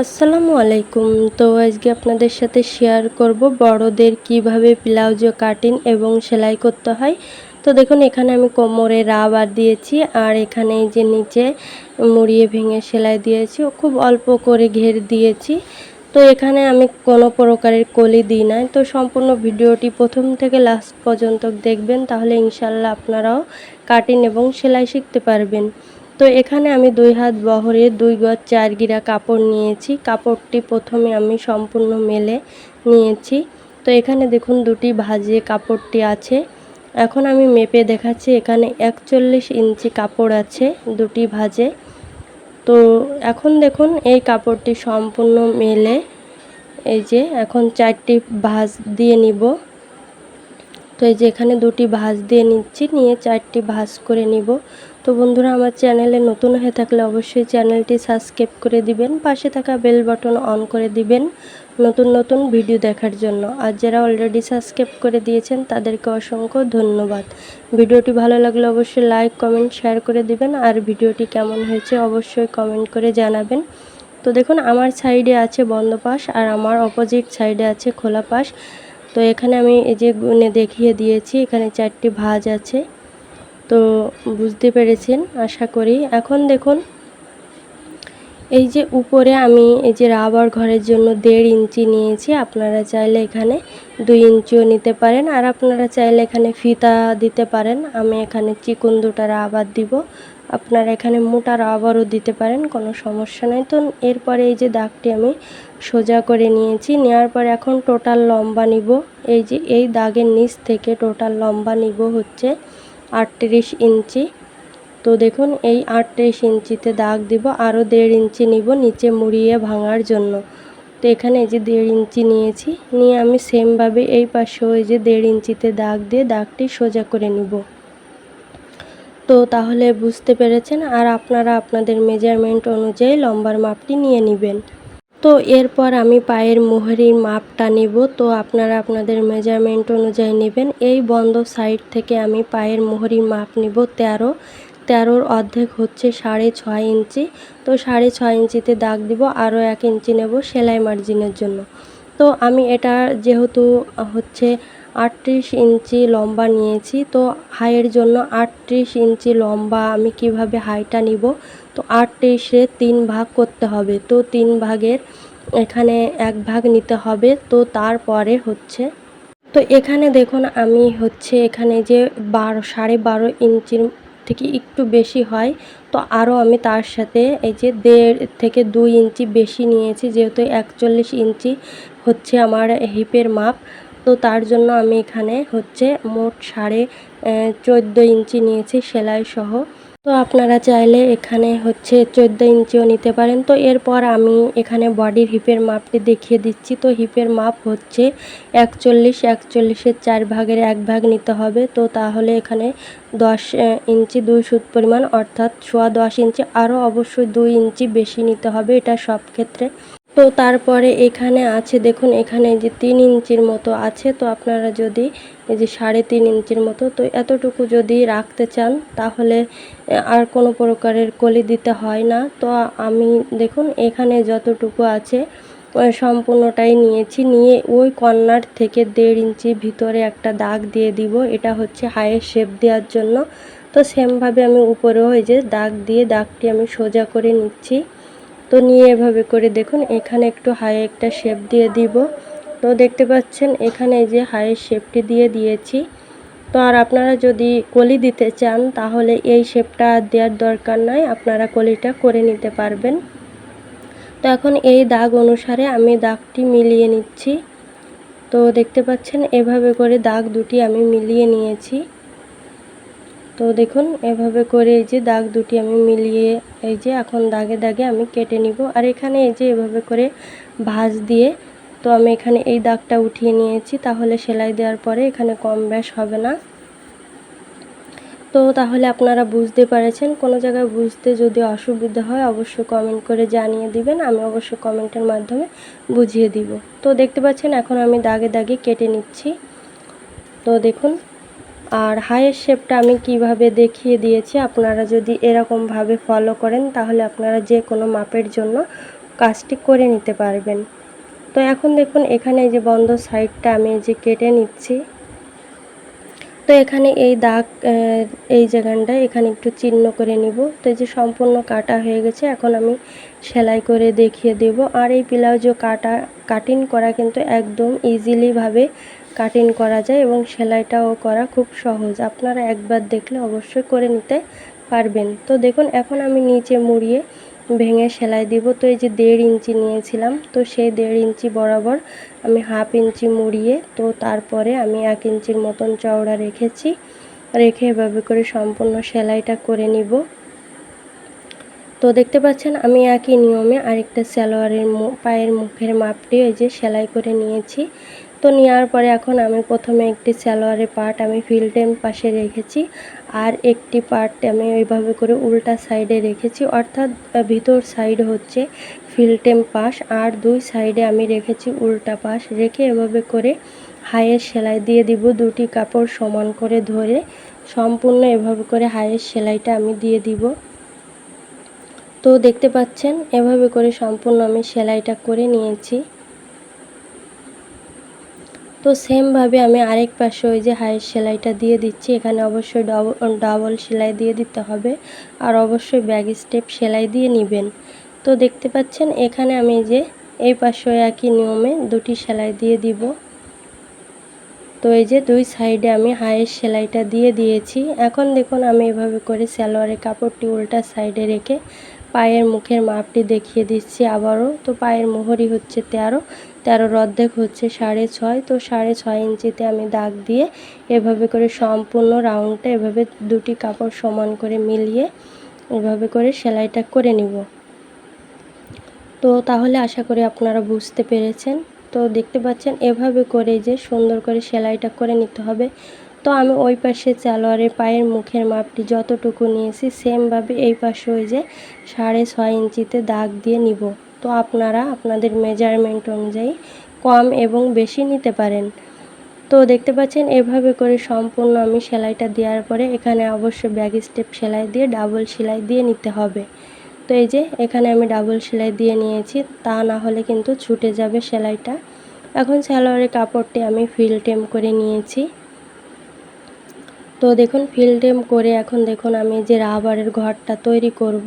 আসসালামু আলাইকুম। তো আজকে আপনাদের সাথে শেয়ার করব বড়দের কীভাবে ব্লাউজ কাটিং এবং সেলাই করতে হয়। তো দেখুন, এখানে আমি কোমরে রাবার দিয়েছি আর এখানে যে নিচে মুড়িয়ে ভেঙে সেলাই দিয়েছি। খুব অল্প করে ঘের দিয়েছি। তো এখানে আমি কোনো প্রকারের কলি দিই নাই। তো সম্পূর্ণ ভিডিওটি প্রথম থেকে লাস্ট পর্যন্ত দেখবেন, তাহলে ইনশাল্লাহ আপনারাও কাটিং এবং সেলাই শিখতে পারবেন। তো এখানে আমি দুই হাত বহরে দুই গজ চার গিরা কাপড় নিয়েছি। কাপড়টি প্রথমে আমি সম্পূর্ণ মেলে নিয়েছি। তো এখানে দেখুন দুটি ভাজে কাপড়টি আছে। এখন আমি মেপে দেখাচ্ছি, এখানে একচল্লিশ ইঞ্চি কাপড় আছে দুটি ভাজে। তো এখন দেখুন এই কাপড়টি সম্পূর্ণ মেলে। এই যে এখন চারটি ভাজ দিয়ে নিব। তো এই যে এখানে দুটি ভাঁজ দিয়ে নিচ্ছি, নিয়ে চারটি ভাঁজ করে নিব। তো বন্ধুরা, আমার চ্যানেলে নতুন হয়ে থাকলে অবশ্যই চ্যানেলটি সাবস্ক্রাইব করে দিবেন, পাশে থাকা বেল বাটন অন করে দিবেন নতুন নতুন ভিডিও দেখার জন্য। আর যারা অলরেডি সাবস্ক্রাইব করে দিয়েছেন, তাদেরকে অসংখ্য ধন্যবাদ। ভিডিওটি ভালো লাগলে অবশ্যই লাইক, কমেন্ট, শেয়ার করে দিবেন। আর ভিডিওটি কেমন হয়েছে অবশ্যই কমেন্ট করে জানাবেন। তো দেখুন, আমার সাইডে আছে বন্ধ পাশ আর আমার অপোজিট সাইডে আছে খোলা পাশ। তো এখানে আমি এই যে গুনে দেখিয়ে দিয়েছি, এখানে চারটি ভাঁজ আছে। তো বুঝতে পেরেছেন, আশা করি। এখন দেখুন এই যে উপরে আমি এই যে রাবার ঘরের জন্য দেড় ইঞ্চি নিয়েছি, আপনারা চাইলে এখানে দুই ইঞ্চিও নিতে পারেন আর আপনারা চাইলে এখানে ফিতা দিতে পারেন। আমি এখানে চিকুন দুটা রাবার দিব, আপনারা এখানে মোটা রাবারও দিতে পারেন, কোনো সমস্যা নেই। তো এরপরে এই যে দাগটি আমি সোজা করে নিয়েছি, নেওয়ার পর এখন টোটাল লম্বা নিব। এই যে এই দাগের নিচ থেকে টোটাল লম্বা নিব হচ্ছে আটত্রিশ ইঞ্চি। তো দেখুন, এই আটত্রিশ ইঞ্চিতে দাগ দিব, আরও দেড় ইঞ্চি নিব নিচে মুড়িয়ে ভাঙার জন্য। তো এখানে এই যে দেড় ইঞ্চি নিয়েছি, নিয়ে আমি সেমভাবে এই পাশেও এই যে দেড় ইঞ্চিতে দাগ দিয়ে দাগটি সোজা করে নিব। তো তাহলে বুঝতে পেরেছেন, আর আপনারা আপনাদের মেজারমেন্ট অনুযায়ী লম্বার মাপটি নিয়ে নেবেন। তো এরপর আমি পায়ের মোহরির মাপটা নেব, তো আপনারা আপনাদের মেজারমেন্ট অনুযায়ী নেবেন। এই বন্ধ সাইড থেকে আমি পায়ের মোহরির মাপ নেব তেরো তেরোর অর্ধেক হচ্ছে সাড়ে ছয় ইঞ্চি। তো সাড়ে ছয় ইঞ্চিতে দাগ দিব, আরও এক ইঞ্চি নেব সেলাই মার্জিনের জন্য। তো আমি এটা যেহেতু হচ্ছে আটত্রিশ ইঞ্চি লম্বা নিয়েছি, তো হাইয়ের জন্য আটত্রিশ ইঞ্চি লম্বা আমি কীভাবে হাইটা নিব? তো আটত্রিশে তিন ভাগ করতে হবে, তো তিন ভাগের এখানে এক ভাগ নিতে হবে, তো তারপরে হচ্ছে তো এখানে দেখুন আমি হচ্ছে এখানে যে বারো, সাড়ে বারো ইঞ্চির থেকে একটু বেশি হয়, তো আরও আমি তার সাথে এই যে দেড় থেকে দুই ইঞ্চি বেশি নিয়েছি, যেহেতু একচল্লিশ ইঞ্চি হচ্ছে আমার হিপের মাপ, তো তার জন্য আমি এখানে হচ্ছে মোট সাড়ে চোদ্দ ইঞ্চি নিয়েছি সেলাই সহ তো আপনারা চাইলে এখানে হচ্ছে চোদ্দ ইঞ্চিও নিতে পারেন। তো এরপর আমি এখানে বডির হিপের মাপটি দেখিয়ে দিচ্ছি। তো হিপের মাপ হচ্ছে একচল্লিশ, একচল্লিশের চার ভাগের এক ভাগ নিতে হবে। তো তাহলে এখানে দশ ইঞ্চি দুই সুত পরিমাণ, অর্থাৎ সোয়া দশ ইঞ্চি। আরও অবশ্যই দুই ইঞ্চি বেশি নিতে হবে, এটা সব ক্ষেত্রে। তো তারপরে এখানে আছে, দেখুন এখানে যে তিন ইঞ্চির মতো আছে, তো আপনারা যদি এই যে সাড়ে তিন ইঞ্চির মতো, তো এতটুকু যদি রাখতে চান তাহলে আর কোনো প্রকারের কলি দিতে হয় না। তো আমি, দেখুন এখানে যতটুকু আছে সম্পূর্ণটাই নিয়েছি। নিয়ে ওই কর্নার থেকে দেড় ইঞ্চি ভিতরে একটা দাগ দিয়ে দিব, এটা হচ্ছে হায়ের শেপ দেওয়ার জন্য। তো সেমভাবে আমি উপরেও এই যে দাগ দিয়ে দাগটি আমি সোজা করে নিচ্ছি। তো নিয়ে এভাবে করে দেখুন, এখানে একটু হাই একটা শেপ দিয়ে দিব। তো দেখতে পাচ্ছেন, এখানে যে হাইয়ের শেপটি দিয়ে দিয়েছি। তো আর আপনারা যদি কলি দিতে চান, তাহলে এই শেপটা দেওয়ার দরকার নয় আপনারা কলিটা করে নিতে পারবেন। তো এখন এই দাগ অনুসারে আমি দাগটি মিলিয়ে নিচ্ছি। তো দেখতে পাচ্ছেন, এভাবে করে দাগ দুটি আমি মিলিয়ে নিয়েছি। তো দেখুন, এভাবে করে এই যে দাগ দুটি আমি মিলিয়ে এই যে এখন দাগে দাগে আমি কেটে নিব। আর এখানে এই যে এভাবে করে ভাঁজ দিয়ে তো আমি এখানে এই দাগটা উঠিয়ে নিয়েছি, তাহলে সেলাই দেওয়ার পরে এখানে কম ব্যাস হবে না। তো তাহলে আপনারা বুঝতে পেরেছেন, কোনো জায়গায় বুঝতে যদি অসুবিধা হয় অবশ্যই কমেন্ট করে জানিয়ে দিবেন, আমি অবশ্যই কমেন্টের মাধ্যমে বুঝিয়ে দিব। তো দেখতে পাচ্ছেন, এখন আমি দাগে দাগে কেটে নিচ্ছি। তো দেখুন আর হাইয়ের শেপটা আমি কীভাবে দেখিয়ে দিয়েছি আপনারা যদি এরকমভাবে ফলো করেন, তাহলে আপনারা যে কোনো মাপের জন্য কাজটি করে নিতে পারবেন। তো এখন দেখুন, এখানে এই যে বন্ধ সাইডটা আমি যে কেটে নিচ্ছি। তো এখানে এই দাগ এই জায়গানটা এখানে একটু চিহ্ন করে নিব। তো এই যে সম্পূর্ণ কাটা হয়ে গেছে, এখন আমি সেলাই করে দেখিয়ে দেব। আর এই ব্লাউজও কাটা কাটিং করা কিন্তু একদম ইজিলিভাবে কাটিং করা যায় এবং সেলাইটাও করা খুব সহজ। আপনারা একবার দেখলে অবশ্যই করে নিতে পারবেন। তো দেখুন, এখন আমি নিচে মুড়িয়ে ভেঙে সেলাই দিব। তো এই যে দেড় ইঞ্চি নিয়েছিলাম, তো সেই দেড় ইঞ্চি বরাবর আমি হাফ ইঞ্চি মুড়িয়ে, তো তারপরে আমি এক ইঞ্চির মতন চওড়া রেখেছি। রেখে এভাবে করে সম্পূর্ণ সেলাইটা করে নিব। তো দেখতে পাচ্ছেন, আমি একই নিয়মে আরেকটা সালোয়ারের পায়ের মুখের মাপটি ওই যে সেলাই করে নিয়েছি। তো নেওয়ার পরে এখন আমি প্রথমে একটি সালোয়ারের পার্ট আমি ফিল্টেম পাশে রেখেছি আর একটি পার্ট আমি ওইভাবে করে উল্টা সাইডে রেখেছি। অর্থাৎ ভিতর সাইড হচ্ছে ফিল্টেম পাশ আর দুই সাইডে আমি রেখেছি উল্টা পাশ। রেখে এভাবে করে হাইয়ের সেলাই দিয়ে দিব। দুটি কাপড় সমান করে ধরে সম্পূর্ণ এভাবে করে হাইয়ের সেলাইটা আমি দিয়ে দিব। তো দেখতে পাচ্ছেন, এভাবে করে সম্পূর্ণ আমি সেলাইটা করে নিয়েছি। তো সেমভাবে আমি আরেক পাশে ওই যে হাইয়ের সেলাইটা দিয়ে দিচ্ছি। এখানে অবশ্যই ডবল ডাবল সেলাই দিয়ে দিতে হবে আর অবশ্যই ব্যাগ স্টেপ সেলাই দিয়ে নেবেন। তো দেখতে পাচ্ছেন, এখানে আমি যে এই পাশে একই নিয়মে দুটি সেলাই দিয়ে দিব। তো এই যে দুই সাইডে আমি হাইয়ের সেলাইটা দিয়ে দিয়েছি। এখন দেখুন আমি এভাবে করে সালোয়ারের কাপড়টি উল্টা সাইডে রেখে পায়ের মুখের মাপটি দেখিয়ে দিচ্ছি আবারও। তো পায়ের মোহরি হচ্ছে তেরো, তেরোর অর্ধেক হচ্ছে সাড়ে ছয়। তো সাড়ে ছয় ইঞ্চিতে আমি দাগ দিয়ে এভাবে করে সম্পূর্ণ রাউন্ডটা এভাবে দুটি কাপড় সমান করে মিলিয়ে এভাবে করে সেলাইটা করে নিব। তো তাহলে আশা করি আপনারা বুঝতে পেরেছেন। তো দেখতে পাচ্ছেন, এভাবে করে যে সুন্দর করে সেলাইটা করে নিতে হবে। তো আমি ওই পাশে সালোয়ারের পায়ের মুখের মাপটি যতটুকু নিয়েছি, সেমভাবে এই পাশে ওই যে সাড়ে ছয় ইঞ্চিতে দাগ দিয়ে নিব। তো আপনারা আপনাদের মেজারমেন্ট অনুযায়ী কম এবং বেশি নিতে পারেন। তো দেখতে পাচ্ছেন, এভাবে করে সম্পূর্ণ আমি সেলাইটা দেওয়ার পরে এখানে অবশ্য ব্যাগ স্টেপ সেলাই দিয়ে, ডাবল সেলাই দিয়ে নিতে হবে। তো এই যে, এখানে আমি ডাবল সেলাই দিয়ে নিয়েছি, তা না হলে কিন্তু ছুটে যাবে সেলাইটা। এখন সালোয়ারের কাপড়টি আমি ফিল টেম করে নিয়েছি। তো দেখুন ফিল টেম করে এখন দেখুন আমি যে রাবারের ঘরটা তৈরি করব।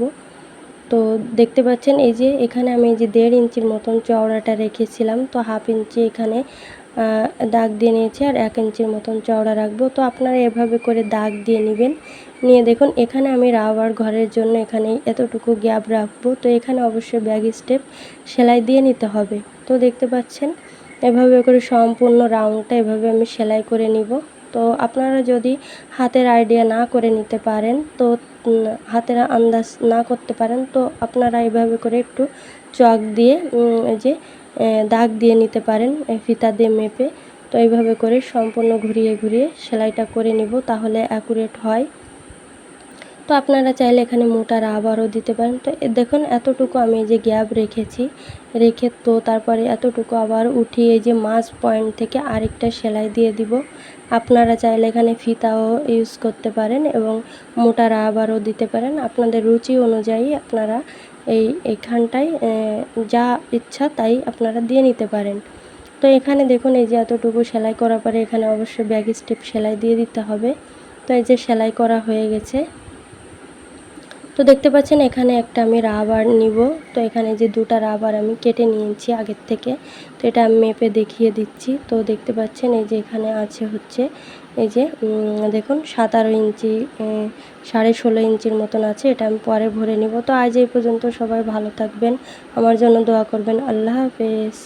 তো দেখতে পাচ্ছেন, এই যে এখানে আমি এই যে দেড় ইঞ্চির মতন চওড়াটা রেখেছিলাম, তো হাফ ইঞ্চি এখানে দাগ দিয়ে নিয়েছি আর এক ইঞ্চির মতন চওড়া রাখব। তো আপনারা এভাবে করে দাগ দিয়ে নেবেন। নিয়ে দেখুন, এখানে আমি রাবার ঘরের জন্য এখানে এতটুকু গ্যাপ রাখব। তো এখানে অবশ্যই ব্যাগ স্টেপ সেলাই দিয়ে নিতে হবে। তো দেখতে পাচ্ছেন, এভাবে করে সম্পূর্ণ রাউন্ডটা এভাবে আমি সেলাই করে নিব। তো আপনারা যদি হাতের আইডিয়া না করে নিতে পারেন, তো হাতের আন্দাজ না করতে পারেন, তো আপনারা এইভাবে করে একটু চক দিয়ে যে দাগ দিয়ে নিতে পারেন ফিতা দিয়ে মেপে। তো এইভাবে করে সম্পূর্ণ ঘুরিয়ে ঘুরিয়ে সেলাইটা করে নিব তাহলে অ্যাকুরেট হয়। তো আপনারা চাইলে এখানে মোটা রাবারও দিতে পারেন। তো দেখুন এতটুকু আমি যে গ্যাপ রেখেছি, রেখে তো তারপরে এতটুকু আবার উঠিয়ে যে মাছ পয়েন্ট থেকে আরেকটা সেলাই দিয়ে দিব। আপনারা চাইলে এখানে ফিতাও ইউজ করতে পারেন এবং মোটা রাবারও দিতে পারেন। আপনাদের রুচি অনুযায়ী আপনারা এই এইখানটায় যা ইচ্ছা তাই আপনারা দিয়ে নিতে পারেন। তো এখানে দেখুন, এই যে এতটুকু সেলাই করার পরে এখানে অবশ্যই ব্যাগ স্টেপ সেলাই দিয়ে দিতে হবে। তো এই যে সেলাই করা হয়ে গেছে। তো দেখতে পাচ্ছেন, এখানে একটা আমি রাবার নিব। তো এখানে যে দুটা রাবার আমি কেটে নিয়েছি আগের থেকে। তো এটা আমি মেপে দেখিয়ে দিচ্ছি। তো দেখতে পাচ্ছেন, এই যে এখানে আছে হচ্ছে, এই যে দেখুন সাতারো ইঞ্চি সাড়ে ষোলো ইঞ্চির মতন আছে। এটা আমি পরে ভরে নিব। তো আজ এই পর্যন্ত সবাই ভালো থাকবেন। আমার জন্য দোয়া করবেন। আল্লাহ হাফেজ।